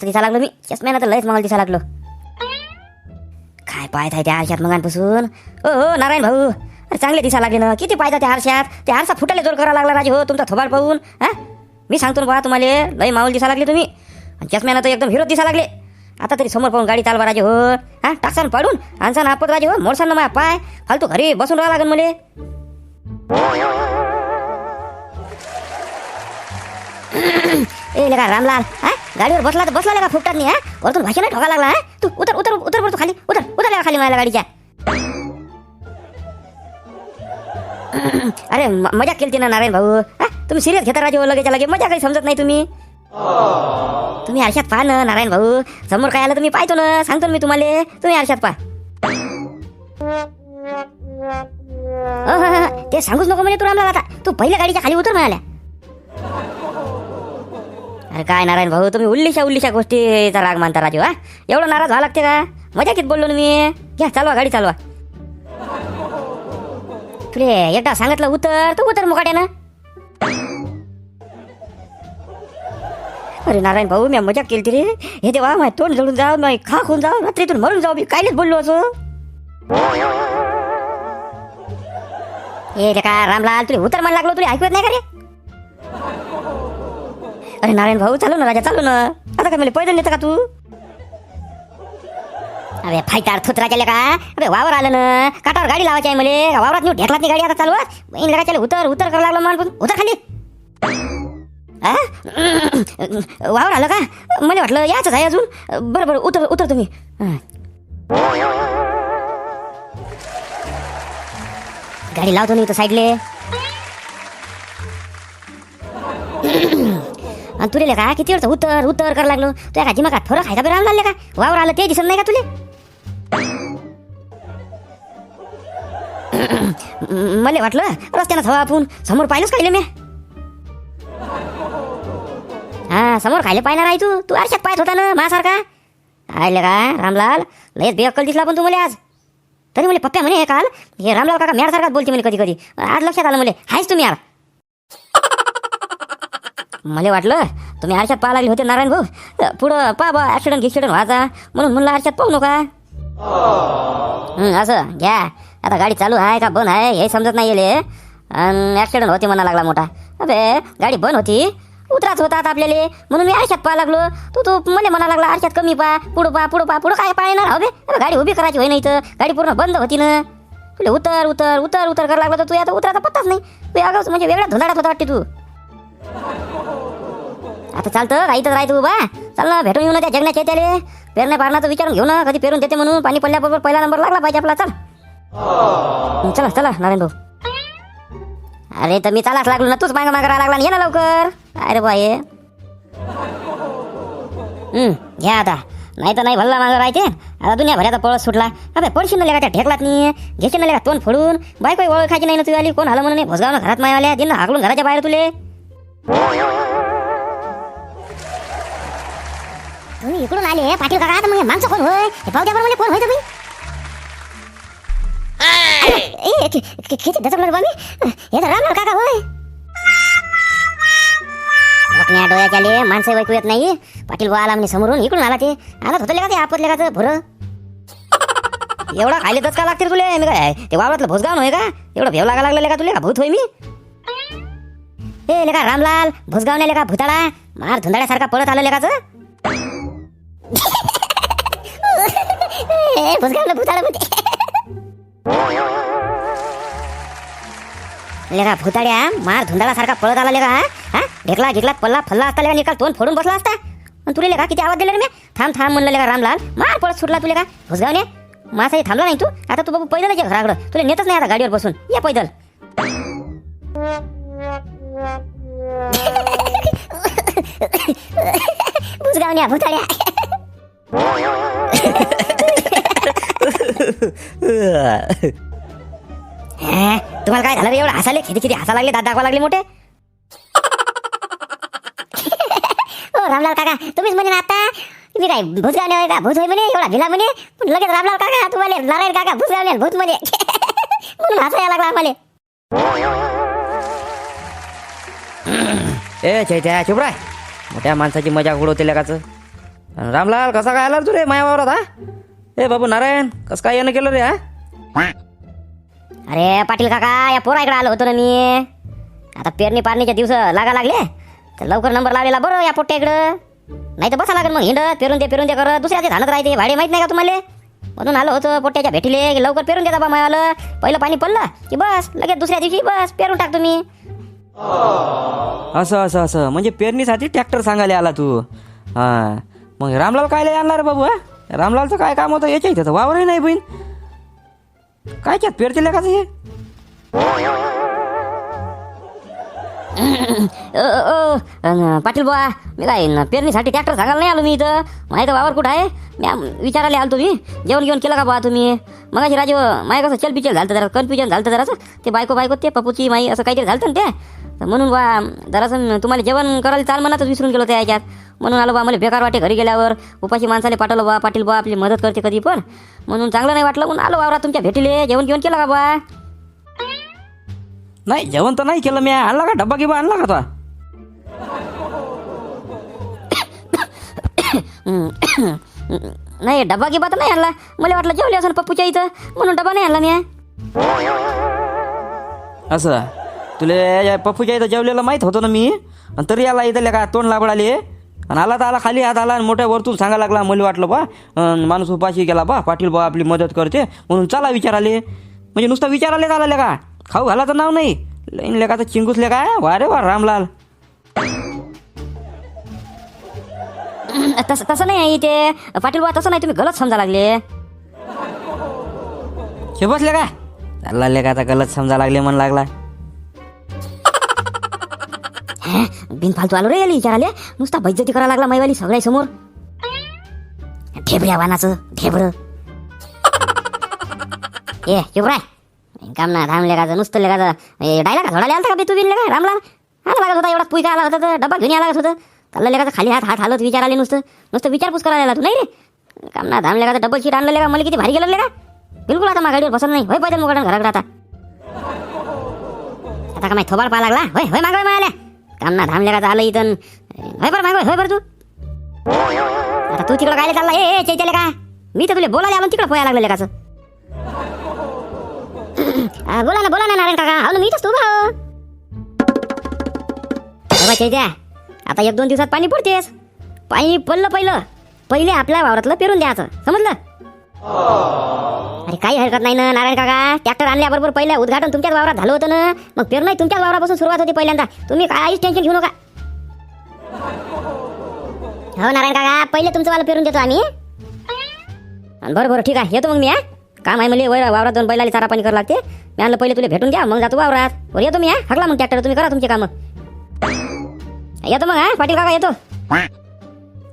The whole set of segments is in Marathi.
मस्त दिसा लागलो मी. चष्म्यानं तर लयच मला दिसा लागलो. काय पाहत आहे त्या आरशात मगांपासून? ओ हो नारायण भाऊ अरे चांगले दिसा लागले ना. किती पाहता त्या आरशात? त्या आरसा फुटायला जोर करावा लागला राजे हो तुमचा थोबाड पाहून हा? मी सांगतो ना बा तुम्हाला लय माऊल दिसा लागले तुम्ही. आणि चष्म्यानं तर एकदम हिरोच दिसा लागले. आता तरी समोर पाहून गाडी चालवा राजे हो हा? टाकसान पाडून आणसान आपत राजे हो मोडसान ना माझ्या पाय. फालतू घरी बसून राहा लागेल मले. ए लेका रामलाल हा? गाडीवर बसला तर बसला का फुटतात नाही हा? वरतून भाषण ठोका लागला तू उतर उतर उतर पडतो खाली उतर उतर लेका खाली मला गाडीच्या? अरे मजा केली ना नारायण भाऊ हा? तुम्ही सिरियस घेता राजे हो लगेच्या लगे मजा काही समजत नाही तुम्ही. तुम्ही आरशात पहा ना नारायण भाऊ. समोर काय आलं तुम्ही पाहतो ना सांगतो ना मी तुम्हाला. तुम्ही आरशात पहा. ते सांगूच नको म्हणे तू रामलाल आता. तू पहिल्या गाडीच्या खाली उतर म्हणाल्या. अरे काय नारायण भाऊ तुम्ही उल्लीशा उल्लीशा गोष्टीचा राग मानता राजू हा? एवढं नाराज व्हावं लागते का? मजा कित बोललो ना मी. घ्या चालवा गाडी चालवा. तुले एकदा सांगितलं उतर तू उतर मुकाट्यानं. अरे नारायण भाऊ मी मजा केली तरी हे देवा माझ्या तोंड जळून जाऊ माझी खा खाऊन जाऊ रात्रीतून मरून जाऊ मी कायलेच बोललो असं. हे रे का रामलाल तुला उतर म्हण लागलो तुला ऐकवत नाही का रे? अरे नारायण भाऊ चालू ना राजा चालू ना. आता काय मला पैदल नेता का तू? अरे फायटार केल्या का? अरे वावर आलं ना. काटावर गाडी लावायची आहे मला वावरात नेऊ ढेकलात गाडी आता चालू बहीण लगाच्या उतर उतर करावं लागलो मान उतर खाली. आ? वावर आलं का? मला वाटलं यायचं आहे अजून. बरं बरं उतर उतर तुम्ही. गाडी लावतो नाही तर साईडले. आणि तुले का किती वेळ उतर उतर करा लागलो. तुझ्या का थोडं फरक आहे का लागले का? वावर आलं ते दिसत नाही का तुले? मला वाटलं रस्त्यानं हवा आपण समोर पाहिलंच खायले मी हा समोर खायले पाहिला आहे तू. तू आरशात पाहत होता ना माझ्यासारखा आयले का रामलाल? लयच बेअक्कल दिसला पण तू मला आज. तरी मला पप्प्या म्हणे हे काल हे रामलाल काका मॅडसारखाच बोलते म्हणे कधी कधी आज लक्षात आलं मला. हायच तुम्ही यार. मला वाटलं तुम्ही आरशात पाहा लागले होते नारायण भाऊ. पुढं पा बा ॲक्सिडेंट गिक्सिडेंट व्हायचा. म्हणून म्हणलं आरशात पाहू नका. असं घ्या. आता गाडी चालू आहे का बंद आहे हे समजत नाही येले ॲक्सिडेंट होते म्हणा लागला मोठा. अबे गाडी बंद होती. उतराच होतात आता आपल्याला. म्हणून मी आरशात पाहा लागलो. तू तू मला म्हणा लागला आरशात कमी पा पुढं पा पुढं पा पुढं काय पाहणार हवे अबे गाडी उभी करायची होई नाही तर गाडी पूर्ण बंद होती ना. तुला उतर उतर उतर उतर करायला लागला तर तू आता उतराचा पत्ताच नाही. तू अगं म्हणजे वेगळा धुंदाडात होता वाटते तू. आता चालतं काही तर राहतो बा चाल ना भेटून येऊ ना त्या जगण्याच्या त्याले पेरण्या पारण्याचं विचारून घेऊ ना कधी पेरून देते म्हणून. पाणी पडल्याबरोबर पहिला नंबर लागला पाहिजे आपला. चल. चला चला नारायण भाऊ. अरे तर मी चालाच लागलो ना तूच मागं मागं राहा लागला ये ना लवकर. अरे बा ये घ्या आता. नाही तर नाही भल्ला मागं राहते आता दुनिया भऱ्याचा पळस सुटला. अबे पडशील ना लेका त्या ढेकलात नाही घेशील ना लेका तोंड फोडून. बायको ओळखायची नाही ना तुझी आली. कोण आलं म्हणून भोसगाव घरात माय आल्या. दिन हाकलून घराच्या बाहेर तुले. तुम्ही इकडून आले. पाटील काका आता मग माणसं कोण होय? हे पाहू द्या बरं मला कोण होय तुम्ही ए, किती दचकलो बा मी हे तर रामलाल काका होय. आपल्या आले माणसं ऐकू येत नाही. पाटील बुवा आला म्हणे समोरून इकडून आला ते. आला होतं का ते? आपतले का भुरं. एवढा खायले का लागते तुले मी काय? ते वावरातलं भोसगाव नव्हे का? एवढं भेव लागा लागलं का तुले? का भूत होय मी? ए लेका रामलाल भोसगाव नाही लेका भुताळा मार धुंदाड्यासारखा पळत आलं लेकाच भोसगावला भुताळा भूत लेका भुताड्या मार धुंदाळासारखा पळत आला लेका हा? हा? ढेकला ढेकला पल्ला फल्ला असता लेका निकाल तोंड फोडून बसला असता. आणि तुला लेका किती आवाज दिला रे मी? थांब थांब म्हणलं लेका रामलाल. मार पळत सुटला तुला का भुसगावने माझा थांबला नाही तू? आता तू बाबू पैदल ये घराकडं. तुला नेतच नाही आता गाडीवर बसून. ये पैदल. भुसगावण्या भुताड्या. तुम्हाला काय झालं रे एवढं हसाले किती किती हसा लागले? दात दाखवा लागले मोठे. ओ रामलाल काका तुम्हीच म्हणे ना आता? मी काय भूतगावले होय का? भूत होय म्हणे? एवढा भिला म्हणे? पण लगेच रामलाल काका तुम्हाला नारायण काका भूतगावले भूत म्हणे. म्हणून हसा यायला लागला आम्हाला. ए चैत्या चुप राय मोठ्या माणसाची मजा उडवते लगाच रामलाल कसा काय आला तू रे माया वावरात हा? ए बाबू नारायण कसं काय येणं केलं रे हा? अरे पाटील काका या पोराकडे आलो होतो ना मी. आता पेरणी पारणीचे दिवस लागा लागले. तर लवकर नंबर लावलेला बरं या पोट्ट्या इकडं नाही तर बसा लागेल मग हिंड पेरून दे पेरून दे करत दुसऱ्याचे धानत राहते भाडे माहीत नाही का तुम्हाला? म्हणून आलो होतो पोट्ट्याच्या भेटीले की लवकर पेरून देता बा मायाला पहिलं पाणी पडलं की बस लगेच दुसऱ्या दिवशी बस पेरून टाकतो मी असं असं असं. म्हणजे पेरणीसाठी ट्रॅक्टर सांगायला आला तू. हां. मग रामलाल काय आणला रे बाबू हा? रामलालचं काय काम होतं? याच्या इथं तर वावरही नाही बहीण. काय त्यात पेरते का हे ओ पाटील बुवा मी काय पेरणीसाठी ट्रॅक्टर सांगायला नाही आलो मी इथं? माहिती वावर कुठं आहे? मी विचारायला आलो तुम्ही. जेवण घेऊन केलं का बा तुम्ही? मगाशी राजू माय कसं चल पिचल झालं जरा कन्फ्युजन झालं जरासं. ते बायको बायको ते पप्पूची माई असं काहीतरी झालं ना ते. तर म्हणून बा जरासं तुम्हाला जेवण करायला चाल म्हणतच विसरून गेलो त्या याच्यात. म्हणून आलो बा मला बेकार वाटे घरी गेल्यावर. उपाशी माणसाले पाठवलं बा पाटील बा आपली मदत करते कधी पण. म्हणून चांगलं नाही वाटलं म्हणून आलो वावरात तुमच्या भेटीले. जेवण घेऊन केलं का बा? नाही जेवण तर नाही केलं मी. आणला का डब्बा गिबा आणला का तो? नाही डबा गिबा तर नाही आणला. मला वाटलं जेवले असेल पप्पूच्या इथं. म्हणून डबा नाही आणला मी. असं. तुला पप्पूच्या इथं जेवलेलं माहीत होतं ना मी? तरी आला इथं का तोंड लाबडाले? आणि आला तर आला खाली हात आला आणि मोठ्या वरतून सांगायला लागला मला वाटलं बा माणूस उपाशी गेला बा पाटील बा आपली मदत करते म्हणून चला विचाराले. म्हणजे नुसतं विचाराले आला का खाऊ घालाचं नाव नाही. लईन लेका तर चिंगूसले काय वा रे वा रामलाल. तसं तसं नाही आहे ते. पाटील बा तसं नाही तुम्ही गलत समजा लागले. हे बसले का? चालला लेका आता गलत समजा लागले मन लागला. बिनफालतू आलो रे याला विचाराले. नुसता बैजती करायला लागला मैवाली सगळ्या समोर ढेबऱ्या वानाचं ढेबर. ए चुपराय काम ना धाम लेगाचं नुसतं लेगाचं डायला का थोडा आलता का बे तू बिन लेगा रामला? आला लागत होता एवढा पुयका आला होता तर डबा घेऊन आला लागत होतं. चाललं लेगाचं खाली हात हात हालत विचाराले नुसतं. नुसतं विचारपूस करायला आला तू नाही रे? काम ना धाम लेगाचं डबल शीट आणलं लेगा मला किती भारी गेलं लेगा बिलकुल आता माझ्या गाडीवर बसत नाही. होय पैदल मुगाडून घराकडे आता. आता का माहिती थोबाड पाहा लागला? होय होय मागवाय मिळाल्या कामना ना का आलं इथं. होय बरं मागवाय होय बरं तू. आता तू तिकडं गायला चालला. ए ए, का? मी तर तुला बोलायला आलो तिकडं पोया लागलेलं काचं बोला ना बोला ना नारायण काका. हो मी तर तू भाऊ चैत्या आता एक दोन दिवसात पाणी पडतेस. पाणी पडलं पहिलं. पहिले आपल्या वावरातलं पेरून द्यायचं. समजलं? अरे काही हरकत नाही ना नारायण काका. ट्रॅक्टर आणल्याबरोबर पहिलं उद्घाटन तुमच्याच वावरात झालं होतं ना. मग पेरणं तुमच्याच वावरापासून सुरुवात होती पहिल्यांदा. तुम्ही काहीच टेन्शन घेऊ नका. हो नारायण काका पहिले तुमचं वाला पेरून देतो आम्ही. बरं बरं ठीक आहे. येतो मग मी हा. काम आहे मला वावरात दोन बैलाला चारा पाणी करावं लागते. मी आणलं पहिले तुला भेटून घ्या मग जातो वावरात. बरं येतो मी हा. हकला मग ट्रॅक्टर तुम्ही करा तुमचे कामं. येतो मग हा. पाटील काका येतो.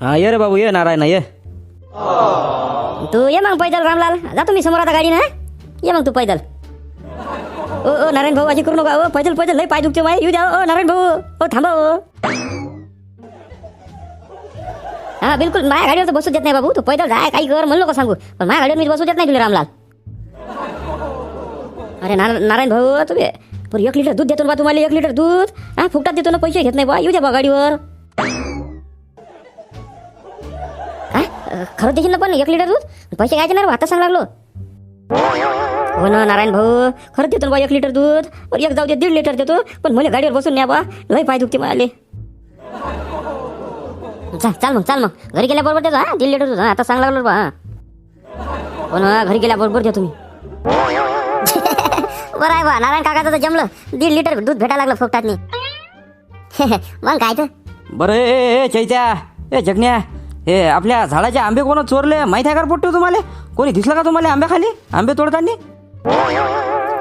हा ये रे बाबू ये नारायण ये. तू ये मग पैदल रामलाल. जातो मी समोर आता गाडी ना ये मग तू पैदल. ओ ओ नारायण भाऊ अशी करू नका. ओ पैदल पैदल लय पाय दुखते माय. येऊ द्या. ओ नारायण भाऊ ओ थांबा ओ. हा बिलकुल. माझ्या गाडीवर तर बसू देत नाही बाबू. तू पैदल जाय काही कर म्हणलो का सांगू? पण माझ्या गाडीवर मी बसू देत नाही तुला रामलाल. अरे नारा नारायण भाऊ तुम्ही बरं एक लिटर दूध देतो ना बा तुम्हाला एक लिटर दूध. हा फुकटात देतो ना पैसे घेत नाही बा. येऊ द्या बा गाडीवर. खरंच देशील ना पण एक लिटर दूध? पैसे घ्यायचे ना आता सांग लागलो. हो ना नारायण भाऊ खरंच देतो ना बा एक लिटर दूध. बरं एक जाऊ दे दीड लिटर देतो. पण मला गाडीवर बसून न्या बा लय पाय दुखते मला चाल चाल मग चाल मग. घरी गेल्याबरोबर देतो हा दीड लिटर दूध. आता सांग लागलो बा हो. ना घरी गेल्याबरोबर देतो मी. बरं आहे बा नारायण काकाचं तर जमलं. दीड लिटर दूध भेटायला लागलं फुकटातनी. मग काय तर? बरं ए, चैत्या ए जगण्या. हे आपल्या झाडाचे आंबे कोण चोरले? माहीत आहे का पोट्टे तुम्हाला? कोणी दिसलं का तुम्हाला आंबे खाली आंबे तोडताना?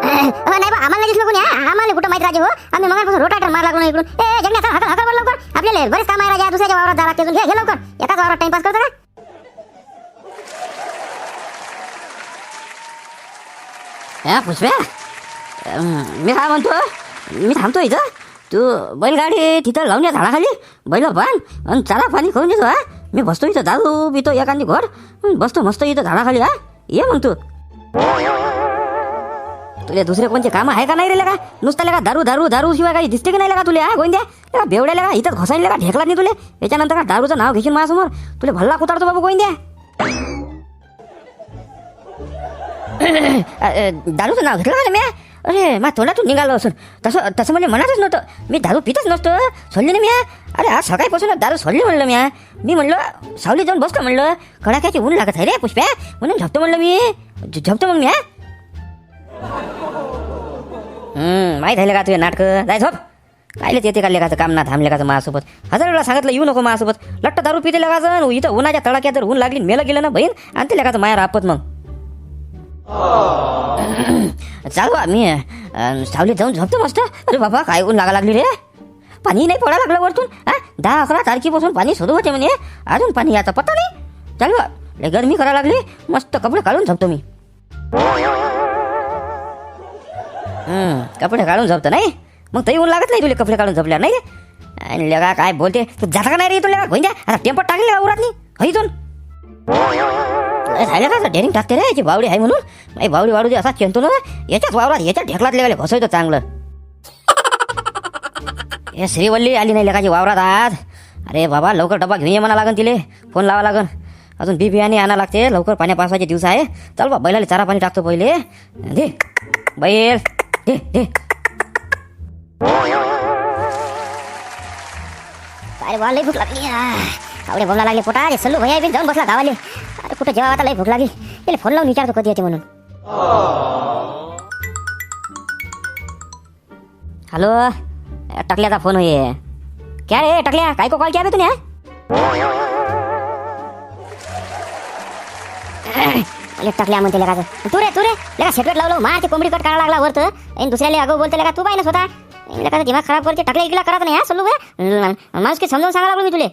नाही बा आम्हाला दिसलं कोणी हा? आम्हाला कुठं माहीत राजे हो? आम्ही मगापासून रोटाटर मार लागलो ना इकडून? ए जगण्या चल, हकल हकल बर लवकर. आपल्याला बरेच काम आहे राजा दुसऱ्याच्या वावरात जा लागते. घे घे लवकर. एकाच वावरात टाइमपास करतो का? या पुष्प्या मी काय म्हणतो? मी थांबतो इथं. तू बैलगाडी तिथं लावून या झाडाखाली. बैल बांध आणि चला पाणी खाऊन येतो हा? मी बसतो इथं दारू पितो एखादी घोड बसतो मस्त इथं झाडाखाली हा ये मग तू तुला दुसरे कोणते काम आहे का नाही रे का नुसतं का दारू दारू दारू शिवाय काही दिसते की नाही का तुला हा गोंद्या लगा बेवड्या का इथं घोसायला का ढेकला नाही तुले याच्यानंतर का दारूचं नाव घेशील माझ्यासमोर तुला भल्ला कुतारतो बाबू गोंद्या दारूचं नाव घेतलं का मी अरे मा तोंडातून निघालो असून तसं तसं म्हणजे मनातच नव्हतं मी दारू पितच नसतो सोडली ना मी अरे आज सकाळपासून दारू सोडली म्हणलं मी मी म्हणलं सावली जाऊन बसतो म्हणलं कडाक्याची ऊन लागत आहे रे पुष्प्या म्हणून झपतो म्हणलं मी झोपतो झपतो मग मी माहीत माहीत आहे का तुझे नाटकं जाय झोप कायले येते का लेखाचं काम ना थांबले का माझ्यासोबत हजार वेळा सांगितलं येऊ नको माझ्यासोबत लट्ट दारू पिते लगाचं इथं उन्हाच्या तडाक्यात जर ऊन लागली मेलं गेलं ना बहीण आणि ते लेखाचं माया रापत मग चालू बा, मी सावलीत जाऊन झोपतो मस्त. अरे बाबा काय ऊन लागा लागली रे? पाणी नाही पडा लागलं वरतून. हा दहा अकरा तारखेपासून पाणी सुरू होते म्हणे. अजून पाणी आता पत्ता नाही. चालू लय गरमी करा लागली. मस्त कपडे काढून झोपतो मी. कपडे काढून झोपतो नाही? मग तरी ऊन लागत नाही तुला कपडे काढून झोपल्या नाही रे? आणि लगा काय बोलते? तू जाता का नाही रे तुला गोंद्या आता टेम्पट टाकले का उरात नाही हो, इथून. झालं का डेरिंग टाकते रे याची बावडी आहे म्हणून नाही बावडी वाढू दे असा चेंतो ना याच्याच वावरात याच्या ढेकलात लेगाले घसवतो चांगलं हे श्रीवल्ली आली नाही लेखाची वावरात आज अरे बाबा लवकर डबा घेऊन ये म्हणा लागन तिले फोन लावा लागन अजून बी बियाणे आणा लागते लवकर पाण्या पावसाचे दिवस आहे चल बा बैलाला चारा पाणी टाकतो पहिले दे बैल दे दे अरे बा लई भूक लागली आवडे बोलला लागले पोटा अरे सल्लू भैया बी जाऊन बसला गावाले अरे कुठं जेव्हा आता लई भूक लागली. त्याला फोन लावून विचारतो कधी येते म्हणून. हॅलो टकल्याचा फोन होय. क्या रे टकल्या? काय को कॉल केला तुम्ही अरे टकल्या म्हणते लगा तू रे तू रे लगा सेपरेट लावलो. मारते कोंबडी कट काढा लागला वरत. आणि दुसऱ्याला अगो बोलते लगा तू पाहिजे स्वतः लगा दिमाग खराब करते. टकल्या इकला करत नाही हा सल्लू माणूस की समजावून सांगा लागलो मी तुले.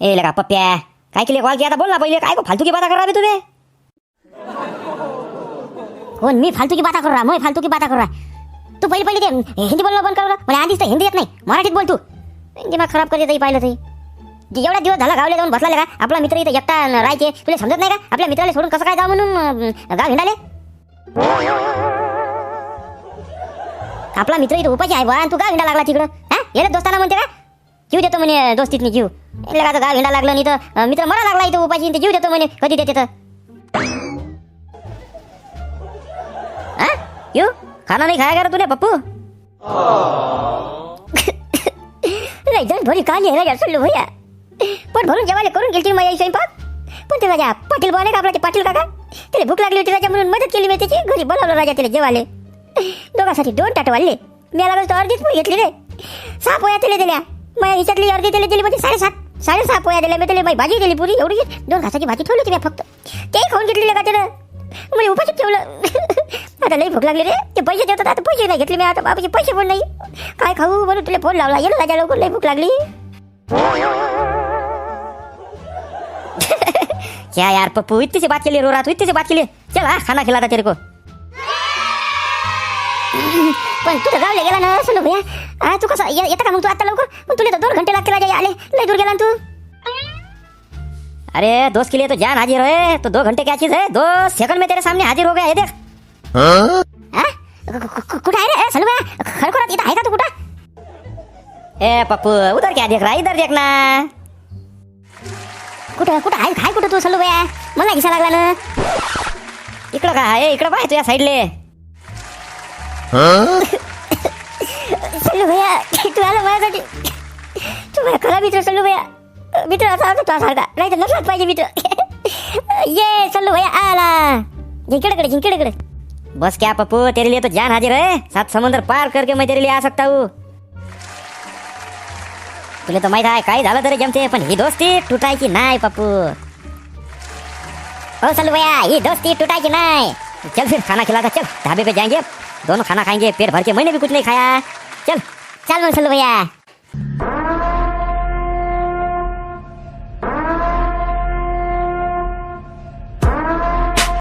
ए लगा पप्प्या काय केली? कॉल किया आता बोल ना पहिले. काय फालतू की बाता कर रहा तुझे कोण हो, मी फालतू की बाता कर रहा मैं फालतू की बाता कर रहा तू पहिले पहिले ते हिंदी बोलणं बंद कर मला आधीच तर हिंदी येत नाही. मराठीत बोल तू. दिमाग खराब करते तरी पाहिलं तरी. एवढा दिवस झाला गावले जाऊन बसला का आपला मित्र इथं एकटा राहायचे. तुला समजत नाही का? आपल्या मित्राला सोडून कसं काय जाऊ म्हणून गाव हिंडाले? आपला मित्र इथं उपाशी आहे बा आणि तू गाव हिंडा लागला तिकडं. हा? येणं दोस्ताला म्हणते का? जीव देतो म्हणे दोस्तीत मी जीव लगा तर गाव हिंडा नाही तर मित्र मरा लागला इथं उपाशी जीव देतो म्हणे कधी देते तर. हा येऊ खाना नाही खाया करा तुला पप्पू? नाही जण भरी काली आहे राजा सोडलो भैया. पण भरून जेवायला करून गेलती माझ्या स्वयंपाक पण ते राजा पाटील बोला का आपला ते पाटील काका? त्याला भूक लागली होती राजा म्हणून मदत केली मी त्याची. घरी बोलावलं राजा त्याला जेवाले दोघांसाठी दोन ताट वाढले. मी लागलो तर अर्धीच पोळी घेतली रे. सहा पोया दिल्या दिल्या. माझ्या हिच्यातली अर्धी दिली दिली म्हणजे साडेसात साडेसहा पोया दिल्या मी त्याला माझी भाजी दिली पुरी एवढी दोन घासाची भाजी ठेवली होती मी फक्त. तेही खाऊन घेतली का त्यानं म्हणजे उपाशी ठेवलं. आता लई भूक लागली रे. ते पैसे देतात आता पैसे नाही घेतले मी आता बाबाचे पैसे पण नाही. काय खाऊ म्हणून तुला फोन लावला ये ना लवकर लई भूक लागली. क्या यार पप्पू इतनी सी बात के लिए रो रहा तू इतनी सी बात के लिए चल हाँ खाना खिलाता तेरे को पण तुझ्या तर गेला ना सुनो भैया. तू कसं ये- का मग तू आता लवकर? पण तुला तर दोन घंटे लागते राजा आले लय दूर गेला ना तू. अरे दोस्त के लिए तो जान हाजिर है तो दो घंटे क्या चीज है दो सेकंड में तेरे सामने हाजिर हो गया है देख. हाँ? कुठं आहे रे? सलू भैया खडखडात इथं आहे का तू कुठं? ए पप्पू उधर क्या देख रहा है? इधर देखना. कुठं कुठं आहे? काय कुठं तू सलू भैया? मला घिसा लागला ना. इकडं का आहे? इकडं पाय तुझ्या साईडले सल्लू भैया तू आला माझ्यासाठी तू माझ्या खरा मित्र सल्लू भैया। मित्र असा होता तुझा सारखा नाही तर नसलाच पाहिजे मित्र। ये सल्लू भैया आला। बस क्या पप्पू तेरे लिए तो जान हाजिर है। सात समुद्र पार करके मैं तेरे लिए आ सकता हूँ। तुला तर माहित आहे काही झालं तरी जमते पण ही दोस्ती तुटायची नाही पप्पू? हो सल्लू भैया ये दोस्ती टूटाएगी नहीं? चल फिर खाना खिलाता चल ढाबे पे जाएँगे। दोनों खाना खाएंगे पेट भर के मैंने भी कुछ नहीं खाया। चल चल मंसल भैया।